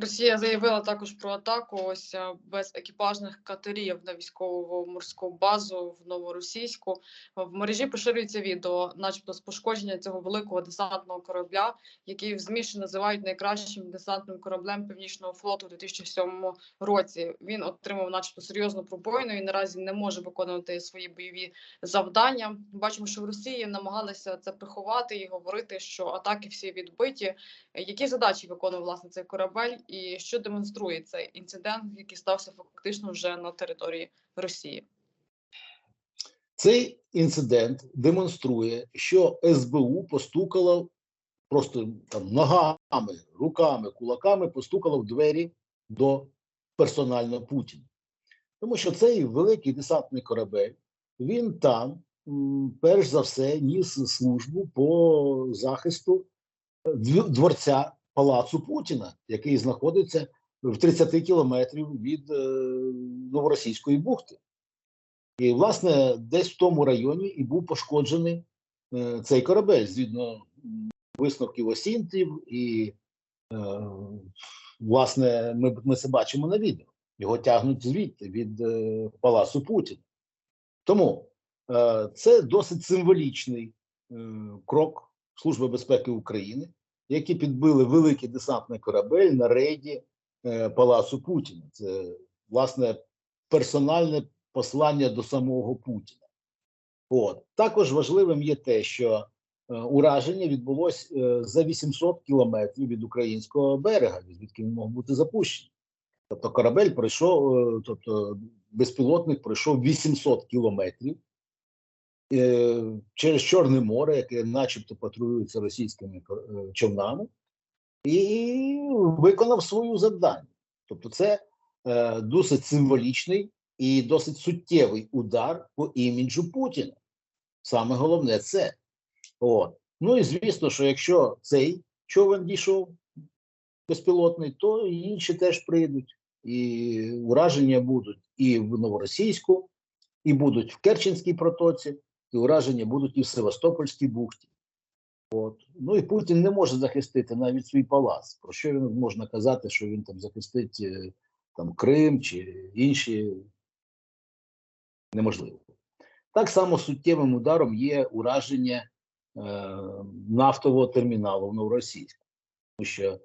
Росія заявила також про атаку ось е, без екіпажних катерів на військову морську базу в Новоросійську. В мережі поширюється відео, начебто, з пошкодження цього великого десантного корабля, який в ЗМІ ще називають найкращим десантним кораблем Північного флоту у 2007 році. Він отримав, начебто, серйозну пробоїну і наразі не може виконувати свої бойові завдання. Бачимо, що в Росії намагалися це приховати і говорити, що атаки всі відбиті. Які задачі виконував власне цей корабель, і що демонструє цей інцидент, який стався фактично вже на території Росії? Цей інцидент демонструє, що СБУ постукало просто там ногами, руками, кулаками постукало в двері до персонально Путіна. Тому що цей великий десантний корабель, він там, перш за все, ніс службу по захисту дв- дворця палацу Путіна, який знаходиться в 30 кілометрів від е, Новоросійської бухти. І, власне, десь в тому районі і був пошкоджений е, цей корабель, згідно висновків осінтів, і, е, власне, ми, ми це бачимо на відео. Його тягнуть звідти від палацу Путіна. Тому це досить символічний крок Служби безпеки України, які підбили великий десантний корабель на рейді е, палацу Путіна. Це, власне, персональне послання до самого Путіна. От також важливим є те, що е, ураження відбулось е, за 800 кілометрів від українського берега, звідки він мог бути запущений. Тобто корабель пройшов, тобто безпілотник пройшов 800 кілометрів через Чорне море, яке начебто патрулюється російськими е, човнами, і виконав свою завдання. Тобто, це е, досить символічний і досить суттєвий удар по іміджу Путіна. Саме головне це. От. Ну і звісно, що якщо цей човен дійшов безпілотний, то інші теж прийдуть. І ураження будуть і в Новоросійську, і будуть в Керченській протоці, і ураження будуть і в Севастопольській бухті. От. Ну і Путін не може захистити навіть свій палац. Про що він можна казати, що він там захистить е, там, Крим чи інші неможливо. Так само суттєвим ударом є ураження е, нафтового терміналу в Новоросійську, тому що е,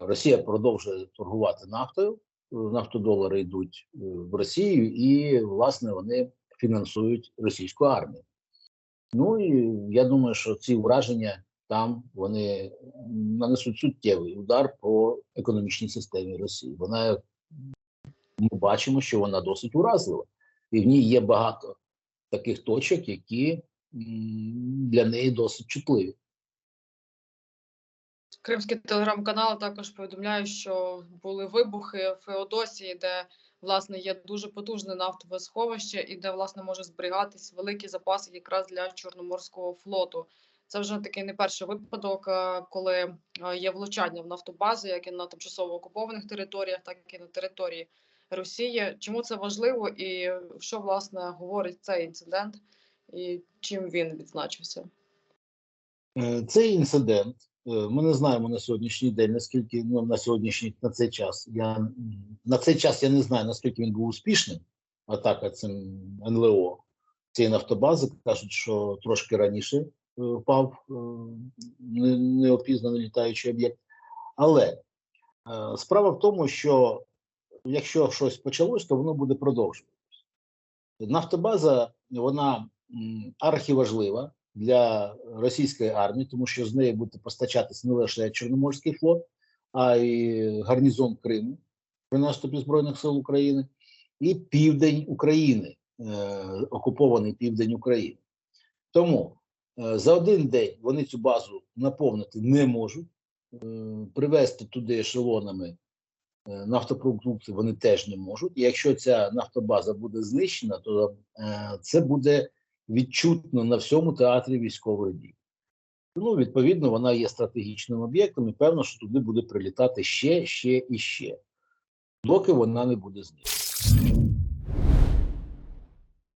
Росія продовжує торгувати нафтою, е, нафтодолари йдуть е, в Росію, і, власне, вони фінансують російську армію. Ну і я думаю, що ці ураження там вони нанесуть суттєвий удар по економічній системі Росії. Вона ми бачимо, що вона досить уразлива, і в ній є багато таких точок, які для неї досить чутливі. Кримські телеграм-канали також повідомляють, що були вибухи в Феодосії, де власне є дуже потужне нафтове сховище, і де власне може зберігатись великі запаси якраз для Чорноморського флоту. Це вже такий не перший випадок, е, коли е, є влучання в нафтобази, як і на тимчасово окупованих територіях, так і на території Росії. Чому це важливо і що власне говорить цей інцидент, і чим він відзначився? Е, Цей інцидент ми не знаємо на сьогоднішній день, наскільки ну, на сьогоднішній на цей час. Я на цей час я не знаю, наскільки він був успішним. Атака цим НЛО цієї нафтобази кажуть, що трошки раніше е, впав е, неопізнаний літаючий об'єкт. Але е, справа в тому, що якщо щось почалось, то воно буде продовжуватися. Нафтобаза вона архіважлива для російської армії, тому що з неї буде постачатися не лише Чорноморський флот, а й гарнізон Криму при наступі Збройних сил України і південь України, е, окупований південь України. Тому е, за один день вони цю базу наповнити не можуть, е, привезти туди ешелонами е, нафтопродукти вони теж не можуть. І якщо ця нафтобаза буде знищена, то е, це буде відчутно на всьому театрі військових дій. Ну, відповідно, вона є стратегічним об'єктом, і певно, що туди буде прилітати ще, ще і ще, доки вона не буде знищена.